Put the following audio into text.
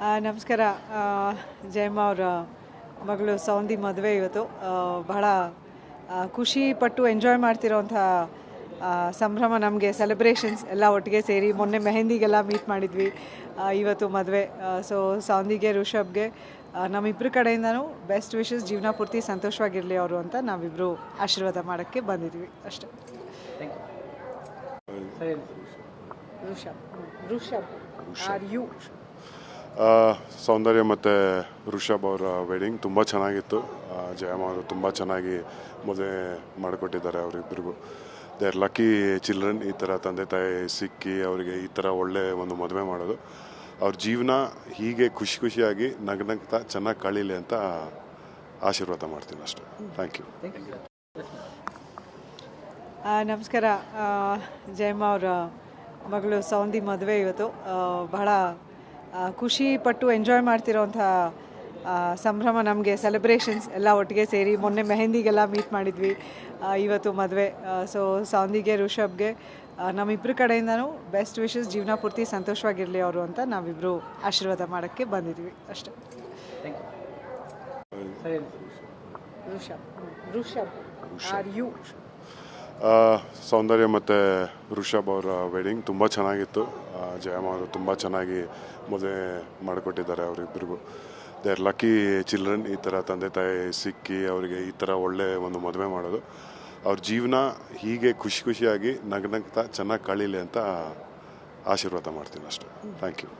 ನಮಸ್ಕಾರ. ಜಯಮ್ಮ ಅವರ ಮಗಳು ಸೌಂದಿ ಮದುವೆ ಇವತ್ತು. ಬಹಳ ಖುಷಿ ಪಟ್ಟು ಎಂಜಾಯ್ ಮಾಡ್ತಿರೋಂಥ ಸಂಭ್ರಮ ನಮಗೆ ಸೆಲೆಬ್ರೇಷನ್ಸ್ ಎಲ್ಲ ಒಟ್ಟಿಗೆ ಸೇರಿ ಮೊನ್ನೆ ಮೆಹಂದಿಗೆಲ್ಲ ಮೀಟ್ ಮಾಡಿದ್ವಿ ಇವತ್ತು ಮದುವೆ. ಸೊ ಸೌಂದಿಗೆ ಋಷಬ್ಗೆ ನಮ್ಮಿಬ್ಬರ ಕಡೆಯಿಂದನೂ ಬೆಸ್ಟ್ ವಿಶಸ್ ಜೀವನ ಪೂರ್ತಿ ಸಂತೋಷವಾಗಿರಲಿ ಅವರು ಅಂತ ನಾವಿಬ್ಬರು ಆಶೀರ್ವಾದ ಮಾಡೋಕ್ಕೆ ಬಂದಿದ್ವಿ ಅಷ್ಟೇ. ಋಷಬ್ ಋಷಬ್ ಆರ್ ಯು ಸೌಂದರ್ಯ ಮತ್ತು ಋಷಭ್ ಅವರ ವೆಡ್ಡಿಂಗ್ ತುಂಬ ಚೆನ್ನಾಗಿತ್ತು. ಜಯಮ್ಮ ಅವರು ತುಂಬ ಚೆನ್ನಾಗಿ ಮದುವೆ ಮಾಡಿಕೊಟ್ಟಿದ್ದಾರೆ ಅವರಿಬ್ಬರಿಗೂ ದೇ ಆರ್ ಲಕ್ಕಿ ಚಿಲ್ಡ್ರನ್ ಈ ಥರ ತಂದೆ ತಾಯಿ ಸಿಕ್ಕಿ ಅವರಿಗೆ ಈ ಥರ ಒಳ್ಳೆ ಒಂದು ಮದುವೆ ಮಾಡೋದು. ಅವ್ರ ಜೀವನ ಹೀಗೆ ಖುಷಿ ಖುಷಿಯಾಗಿ ನಗ್ನಗ್ತಾ ಚೆನ್ನಾಗಿ ಕಳೀಲಿ ಅಂತ ಆಶೀರ್ವಾದ ಮಾಡ್ತೀನಿ ಅಷ್ಟೇ. ಥ್ಯಾಂಕ್ ಯು ನಮಸ್ಕಾರ. ಜಯಮ್ಮ ಅವರ ಮಗಳು ಸೌಂದಿ ಮದುವೆ ಇವತ್ತು. ಬಹಳ ಖುಷಿ ಪಟ್ಟು ಎಂಜಾಯ್ ಮಾಡ್ತಿರೋಂಥ ಸಂಭ್ರಮ ನಮಗೆ ಸೆಲೆಬ್ರೇಷನ್ಸ್ ಎಲ್ಲ ಒಟ್ಟಿಗೆ ಸೇರಿ ಮೊನ್ನೆ ಮೆಹಂದಿಗೆಲ್ಲ ಮೀಟ್ ಮಾಡಿದ್ವಿ. ಇವತ್ತು ಮದುವೆ. ಸೊ ಸೌಂದಿಗೆ ಋಷಭ್ಗೆ ನಮ್ಮಿಬ್ಬರ ಕಡೆಯಿಂದನೂ ಬೆಸ್ಟ್ ವಿಶಸ್ ಜೀವನ ಪೂರ್ತಿ ಸಂತೋಷವಾಗಿರಲಿ ಅವರು ಅಂತ ನಾವಿಬ್ಬರು ಆಶೀರ್ವಾದ ಮಾಡೋಕ್ಕೆ ಬಂದಿದ್ವಿ ಅಷ್ಟೇ. ಸೌಂದರ್ಯ ಮತ್ತು ಋಷಭ್ ಅವರ ವೆಡ್ಡಿಂಗ್ ತುಂಬ ಚೆನ್ನಾಗಿತ್ತು. ಜಯಮ್ಮ ಅವರು ತುಂಬ ಚೆನ್ನಾಗಿ ಮದುವೆ ಮಾಡಿಕೊಟ್ಟಿದ್ದಾರೆ ಅವರಿಬ್ಬರಿಗೂ. ದೇ ಆರ್ ಲಕ್ಕಿ ಚಿಲ್ಡ್ರನ್ ಈ ಥರ ತಂದೆ ತಾಯಿ ಸಿಕ್ಕಿ ಅವರಿಗೆ ಈ ಥರ ಒಳ್ಳೆ ಒಂದು ಮದುವೆ ಮಾಡೋದು. ಅವ್ರ ಜೀವನ ಹೀಗೆ ಖುಷಿ ಖುಷಿಯಾಗಿ ನಗ್ನಗ್ತಾ ಚೆನ್ನಾಗಿ ಕಳೀಲಿ ಅಂತ ಆಶೀರ್ವಾದ ಮಾಡ್ತೀನಿ ಅಷ್ಟೇ. Thank you